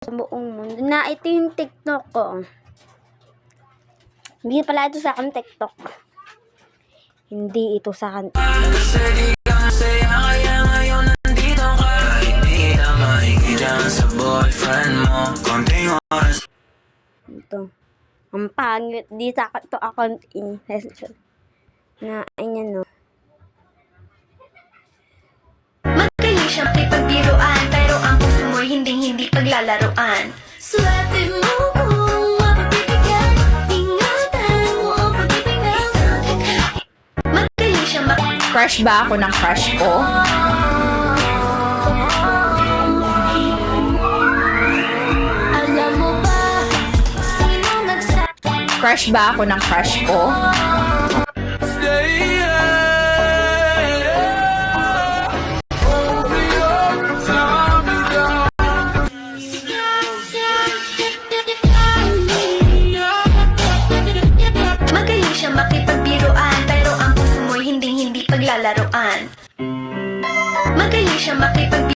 sa buong mundo na ito yung TikTok ko. Hindi pala ito sa akin TikTok. Hindi ito sa akin. Ito. Ang pangit. Di sa akin to account in. Na, ayan no. Paglalaroan Swerte mo kung mapapibigyan Ingatan mo ang pag-ibigay Magaling siyang mak- Crush ba ako ng crush ko? Alam mo ba Sino nagsa Crush ba ako ng crush ko? Paglalaroan Magaling siyang makipag